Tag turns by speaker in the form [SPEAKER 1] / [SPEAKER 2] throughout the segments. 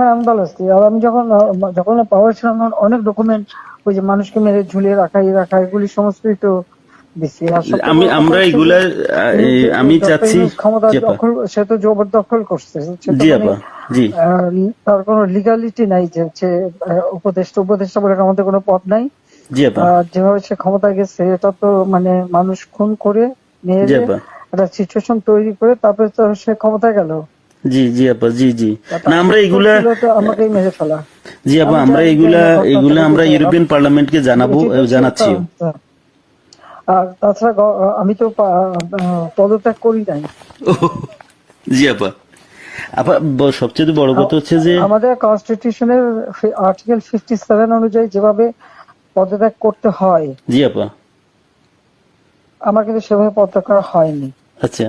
[SPEAKER 1] হ্যাঁ আমি ভালো আছি। আর আমি যখন যখন পাওয়ার ছিলাম অনেক ডকুমেন্ট ওই যে মানুষকে মেরে ঝুলিয়ে রাখা এই রাখা এগুলি সমস্তই তো দিচ্ছি আর সবচেয়ে
[SPEAKER 2] আমি আমরা এগুলা আমি চাচ্ছি
[SPEAKER 1] ক্ষমতা সে তো জবরদখল করছে। সে
[SPEAKER 2] জি
[SPEAKER 1] মানে
[SPEAKER 2] আপা জি।
[SPEAKER 1] তার কোনো লিগালিটি নাই যে হচ্ছে উপদেষ্টা উপদেষ্টা বলে আমাদের কোনো পদ নাই।
[SPEAKER 2] জি আপা
[SPEAKER 1] যেভাবে সে ক্ষমতায় গেছে এটা তো মানে মানুষ খুন করে মেরে একটা সিচুয়েশন তৈরি করে তারপরে তো সে ক্ষমতায় গেল।
[SPEAKER 2] জি জি আপা জি জি। না আমরা এগুলা জি আপা আমরা এগুলা এগুলা আমরা ইউরোপিয়ান পার্লামেন্টকে জানাব
[SPEAKER 1] জানাচ্ছি। হচ্ছে
[SPEAKER 2] জানাচ্ছিও
[SPEAKER 1] আর তাছাড়া আমি তো পদত্যাগ করি নাই।
[SPEAKER 2] জি আপা। আপা সবচেয়ে বড় কথা হচ্ছে যে
[SPEAKER 1] আমাদের কনস্টিটিউশনের আর্টিকেল ফিফটি সেভেন অনুযায়ী যেভাবে পদত্যাগ করতে হয়
[SPEAKER 2] জি আপা।
[SPEAKER 1] আমার কিন্তু সেভাবে পদত্যাগ করা হয়নি।
[SPEAKER 2] আচ্ছা।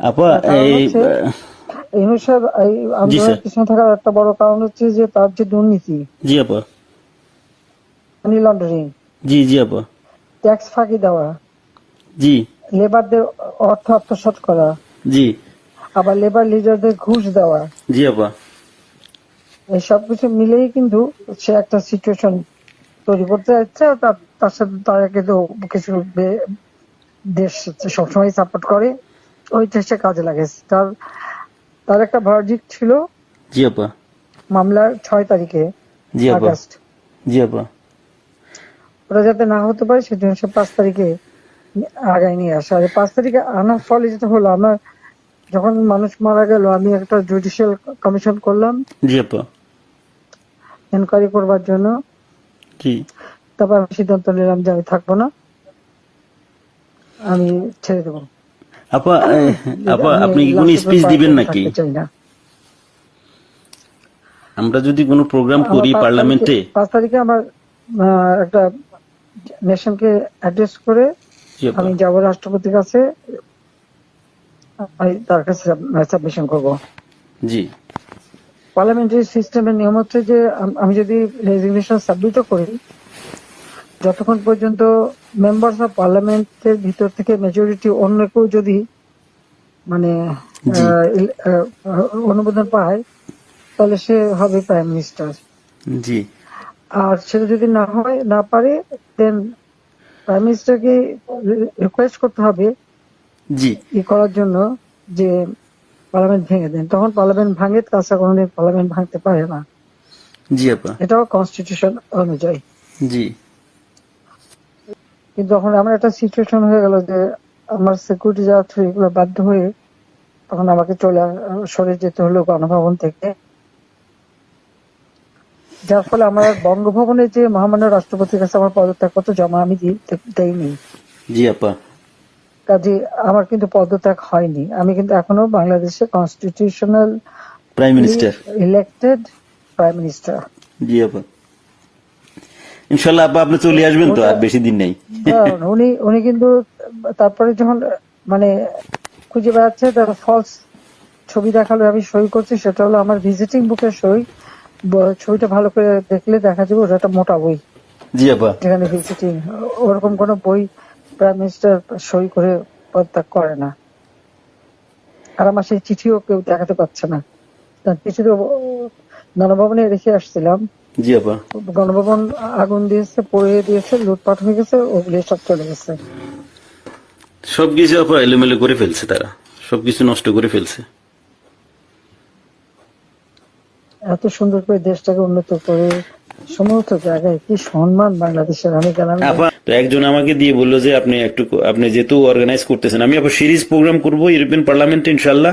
[SPEAKER 2] আপা এই
[SPEAKER 1] ইউনুস সাহেব এই আন্দোলনের পিছনে থাকার একটা বড় কারণ হচ্ছে যে তার যে দুর্নীতি
[SPEAKER 2] জি আপা।
[SPEAKER 1] মানি লন্ডারিং
[SPEAKER 2] জি জি আপা।
[SPEAKER 1] ট্যাক্স ফাঁকি দেওয়া
[SPEAKER 2] জি।
[SPEAKER 1] লেবারদের অর্থ আত্মসাৎ করা
[SPEAKER 2] জি।
[SPEAKER 1] আবার লেবার লিডারদের ঘুষ দেওয়া।
[SPEAKER 2] জি আপা।
[SPEAKER 1] এই সবকিছু মিলেই কিন্তু সে একটা সিচুয়েশন তৈরি করতে যাচ্ছে তার তার সাথে তারা কিন্তু কিছু দেশ সবসময় সাপোর্ট করে। ওইটা সে কাজে লাগাইছে। তার তার একটা ভার্জিক ছিল
[SPEAKER 2] জি আপা।
[SPEAKER 1] মামলার ছয় তারিখে
[SPEAKER 2] জি আপা। জি আপা।
[SPEAKER 1] ওটা যাতে না হতে পারে সেজন্য সে পাঁচ তারিখে আগায় নিয়ে আসে। আর পাঁচ তারিখে আনার ফলে যেটা হলো আমার যখন মানুষ মারা গেল আমি একটা জুডিশিয়াল কমিশন করলাম।
[SPEAKER 2] জি আপা।
[SPEAKER 1] এনকোয়ারি করবার জন্য।
[SPEAKER 2] জি।
[SPEAKER 1] তারপর আমি সিদ্ধান্ত নিলাম যে আমি থাকব না। আমি ছেড়ে দেবো।
[SPEAKER 2] আপা আপা
[SPEAKER 1] আমি
[SPEAKER 2] আপনি কি কোনো স্পিচ দিবেন নাকি। আমরা যদি কোনো প্রোগ্রাম করি পার্লামেন্টে
[SPEAKER 1] পাঁচ তারিখে আমার একটা নেশনকে অ্যাড্রেস করে আমি যাব রাষ্ট্রপতির কাছে। আমি তার কাছে সাবমিশন করব।
[SPEAKER 2] জি।
[SPEAKER 1] পার্লামেন্টারি সিস্টেমের নিয়ম হচ্ছে যে আমি যদি রেজিগনেশন সাবমিটও করি যতক্ষণ পর্যন্ত মেম্বার্স অফ পার্লামেন্টের ভিতর থেকে মেজরিটি অন্য কেউ যদি মানে অনুমোদন পায় তাহলে সে হবে প্রাইম মিনিস্টার
[SPEAKER 2] জি।
[SPEAKER 1] আর সেটা যদি না হয় না পারে দেন প্রাইম মিনিস্টারকে রিকোয়েস্ট করতে হবে
[SPEAKER 2] জি।
[SPEAKER 1] ই করার জন্য যে পার্লামেন্ট ভেঙে দেন। তখন পার্লামেন্ট ভাঙে তাছাড়া কোনোদিন পার্লামেন্ট ভাঙতে পারে না।
[SPEAKER 2] জি আপা।
[SPEAKER 1] এটাও কনস্টিটিউশন অনুযায়ী।
[SPEAKER 2] জি।
[SPEAKER 1] কিন্তু এখন আমার একটা সিচুয়েশন হয়ে গেল যে আমার সিকিউরিটি যাওয়া থ্রু এগুলো বাধ্য হয়ে তখন আমাকে চলে সরে যেতে হলো গণভবন থেকে। যার ফলে আমার বঙ্গভবনে যে মহামান্য রাষ্ট্রপতির কাছে আমার পদত্যাগপত্র জমা আমি দেইনি।
[SPEAKER 2] জি আপা।
[SPEAKER 1] কাজে আমার কিন্তু পদত্যাগ হয়নি। আমি কিন্তু এখনও বাংলাদেশের constitutional
[SPEAKER 2] prime minister
[SPEAKER 1] elected prime minister
[SPEAKER 2] ji আপা। ইনশাল্লাহ আপা আপনি চলে আসবেন তো আর বেশি দিন নেই।
[SPEAKER 1] উনি উনি কিন্তু তারপরে যখন মানে খুঁজে বেড়াচ্ছে তার ফলস ছবি দেখাল আমি সই করছি সেটা হলো আমার ভিজিটিং বুকের সই। ছবিটা ভালো করে দেখলে দেখা যাবে ওটা একটা মোটা বই।
[SPEAKER 2] জি আপা
[SPEAKER 1] যেখানে ভিজিটিং ওরকম কোনো বই প্রাইম মিনিস্টার সই করে পদত্যাগ করে না। আর আমার সেই চিঠিও কেউ দেখাতে পারছে না। তার তো গণভবনে রেখে আসছিলাম।
[SPEAKER 2] জি আপা।
[SPEAKER 1] গণভবন আগুন দিয়েছে পড়ে দিয়েছে লুটপাট হয়ে গেছে ওগুলি সব চলে গেছে।
[SPEAKER 2] সবকিছু আপা এলোমেলো করে ফেলছে তারা। সবকিছু নষ্ট করে ফেলছে।
[SPEAKER 1] এত সুন্দর করে দেশটাকে উন্নত করে সমস্ত জায়গায় কি সম্মান বাংলাদেশের আমি গেলাম
[SPEAKER 2] তো একজন আমাকে দিয়ে বলল যে আপনি একটু আপনি যেহেতু অর্গানাইজ করতেছেন আমি আবার সিরিজ প্রোগ্রাম করব ইউরোপিয়ান পার্লামেন্টে ইনশাল্লাহ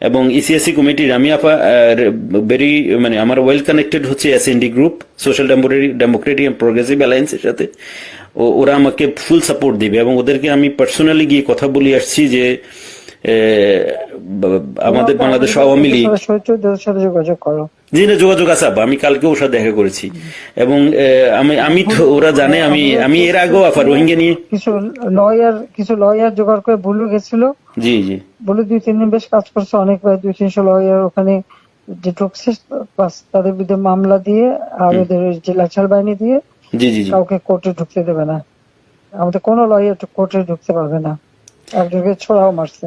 [SPEAKER 2] এবং ইসিএসসি কমিটির আমি আপা ভেরি মানে আমার ওয়েল কানেক্টেড হচ্ছে S N D group social democratic and progressive অ্যালায়েন্সের সাথে। ও- ওরা আমাকে ফুল সাপোর্ট দিবে এবং ওদেরকে আমি পার্সোনালি গিয়ে কথা বলি আসছি যে আমাদের বাংলাদেশ আওয়ামী লীগ
[SPEAKER 1] যোগাযোগ করো।
[SPEAKER 2] জি না যোগাযোগ আছে আপা আমি কালকে ওর সাথে দেখা করেছি। এবং আমি আমি তো ওরা জানে আমি আমি এর আগেও আপা রোহিঙ্গা নিয়ে
[SPEAKER 1] কিছু লয়ার কিছু লয়ার জোগাড় করে বুলু গেছিল।
[SPEAKER 2] জি জি।
[SPEAKER 1] বলে দুই তিন দিন বেশ কাজ করছে অনেক প্রায় দুই তিনশো লয়ার ওখানে যে ঢুকছে তাদের বিরুদ্ধে মামলা দিয়ে আর ওদের যে লাচার বাহিনী দিয়ে
[SPEAKER 2] জি জি জি।
[SPEAKER 1] কাউকে কোর্টে ঢুকতে দেবে না। আমাদের কোনো লয়ার কোর্টে ঢুকতে পারবে না। একজনকে ছোড়াও মারছে।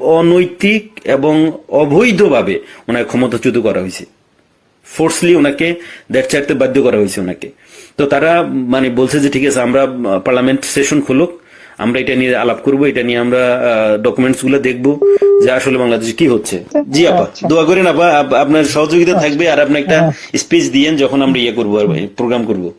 [SPEAKER 2] অনৈতিক এবং অবৈধভাবে ওনাকে ক্ষমতাচ্যুত করা হয়েছে। ফোর্সলি ওনাকে দেশ ছাড়তে বাধ্য করা হয়েছে ওনাকে। তো তারা মানে বলছে যে ঠিক আছে আমরা পার্লামেন্ট সেশন খুলুক আমরা এটা নিয়ে আলাপ করব এটা নিয়ে আমরা ডকুমেন্টসগুলো দেখব যে আসলে বাংলাদেশে কি হচ্ছে। জি আপা
[SPEAKER 1] আচ্ছা।
[SPEAKER 2] দোয়া করেন আপা আপ- আপনার সহযোগিতা থাকবে আর আপনি একটা স্পিচ দিয়েন যখন আমরা ইয়ে করব আর প্রোগ্রাম করব।